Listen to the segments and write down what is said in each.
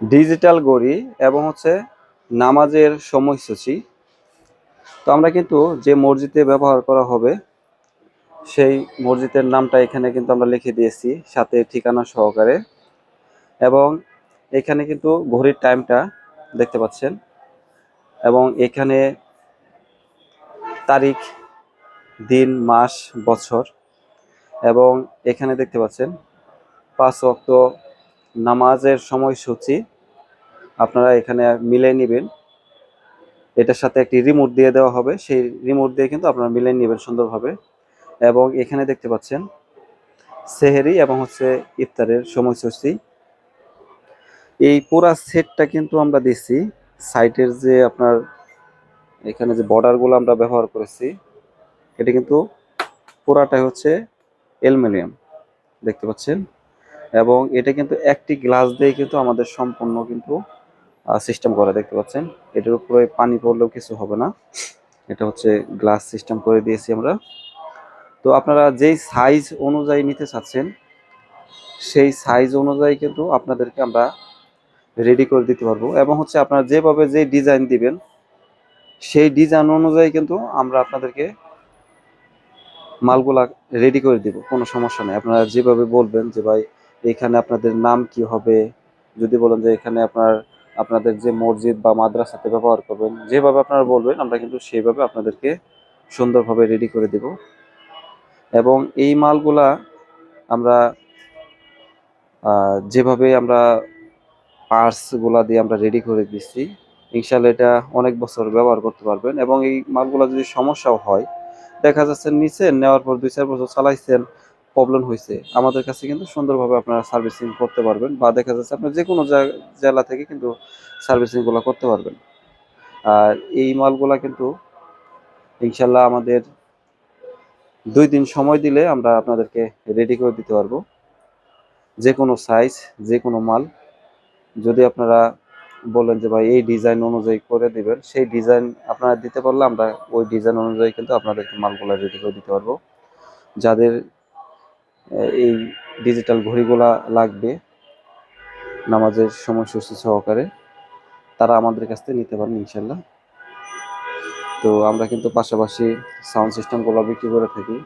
Digital গড়ি এবং হচ্ছে নামাজের সময়সূচি। তো আমরা কিন্তু যে মসজিদে ব্যবহার করা হবে, সেই মসজিদের নামটা এখানে কিন্তু আমরা লিখে দিয়েছি সাথে ঠিকানা সহকারে। এবং এখানে কিন্তু ঘড়ির টাইমটা দেখতে পাচ্ছেন। এবং এখানে তারিখ, দিন, মাস, বছর। এবং এখানে দেখতে পাচ্ছেন, পাঁচ ওয়াক্ত নামাজের সময়সূচি আপনারা এখানে মিলে নেবেন। এটার সাথে একটি রিমোট দিয়ে দেওয়া হবে। সেই রিমোট দিয়ে কিন্তু আপনারা মিলে নেবেন সুন্দরভাবে। এবং এখানে দেখতে পাচ্ছেন সেহেরি এবং হচ্ছে ইফতারের সময়সূচি। এই পুরা সেটটা কিন্তু আমরা দিচ্ছি সাইটের যে আপনার এখানে যে বর্ডারগুলো আমরা ব্যবহার করেছি, এটা কিন্তু পুরাটাই হচ্ছে অ্যালুমিনিয়াম। দেখতে পাচ্ছেন? এবং এটা কিন্তু একটি গ্লাস দিয়ে কিন্তু আমাদের সম্পূর্ণ কিন্তু সিস্টেম করা, দেখতে পাচ্ছেন? এটার উপরে পানি পড়লেও কিছু হবে না। এটা হচ্ছে গ্লাস সিস্টেম করে দিয়েছি আমরা। তো আপনারা যেই সাইজ অনুযায়ী নিতে চাচ্ছেন, সেই সাইজ অনুযায়ী কিন্তু আপনাদেরকে আমরা রেডি করে দিতে পারব। এবং হচ্ছে আপনারা যেভাবে যে ডিজাইন দিবেন, সেই ডিজাইন অনুযায়ী কিন্তু আমরা আপনাদেরকে মালগুলা রেডি করে দিব, কোনো সমস্যা নেই। আপনারা যেভাবে বলবেন যে, ভাই এখানে আপনাদের নাম কি হবে? যদি বলেন যে এখানে আপনার, আপনাদের যে মসজিদ বা মাদ্রাসাতে ব্যবহার করবেন, যেভাবে আপনারা বলবেন, আমরা কিন্তু সেইভাবে আপনাদেরকে সুন্দরভাবে রেডি করে দিব। এবং এই মালগুলা আমরা যেভাবে আমরা পার্টসগুলা দিয়ে আমরা রেডি করে দিচ্ছি ইনশাল্লাহ এটা অনেক বছর ব্যবহার করতে পারবেন। এবং এই মালগুলা যদি সমস্যাও হয়, দেখা যাচ্ছে নিচে নেওয়ার পর দুই চার বছর চালাইছেন প্রবলেম হয়েছে। আমাদের কাছে কিন্তু সুন্দরভাবে আপনারা সার্ভিসিং করতে পারবেন বা দেখা যাচ্ছে আপনার যে কোনো জেলা থেকে কিন্তু সার্ভিসিংগুলো করতে পারবেন। আর এই মালগুলা কিন্তু ইনশাল্লাহ আমাদের দুই দিন সময় দিলে আমরা আপনাদেরকে রেডি করে দিতে পারব। যে কোনো সাইজ যে কোনো মাল। যদি আপনারা বলেন যে ভাই এই ডিজাইন অনুযায়ী করে দিবেন, সেই ডিজাইন আপনারা দিতে পারলে আমরা ওই ডিজাইন অনুযায়ী কিন্তু আপনাদেরকে মালগুলো রেডি করে দিতে পারব। যাদের এই ডিজিটাল ঘড়িগুলা লাগবে নামাজের সময়সূচি সহকারে। তারা আমাদের কাছ থেকে নিতে পারেন ইনশাল্লাহ। তো আমরা কিন্তু পাশাপাশি সাউন্ড সিস্টেমগুলো বিক্রি করে থাকি।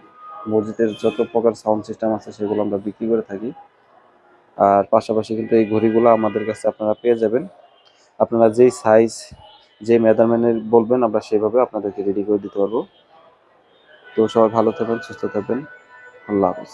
মসজিদের যত প্রকার সাউন্ড সিস্টেম আছে সেগুলো আমরা বিক্রি করে থাকি। আর পাশাপাশি কিন্তু এই ঘড়িগুলো আমাদের কাছে আপনারা পেয়ে যাবেন। আপনারা যেই সাইজ যে মেজারমেন্টের বলবেন, আমরা সেইভাবে আপনাদেরকে রেডি করে দিতে পারব। তো সবাই ভালো থাকবেন, সুস্থ থাকবেন। আল্লাহ হাফেজ।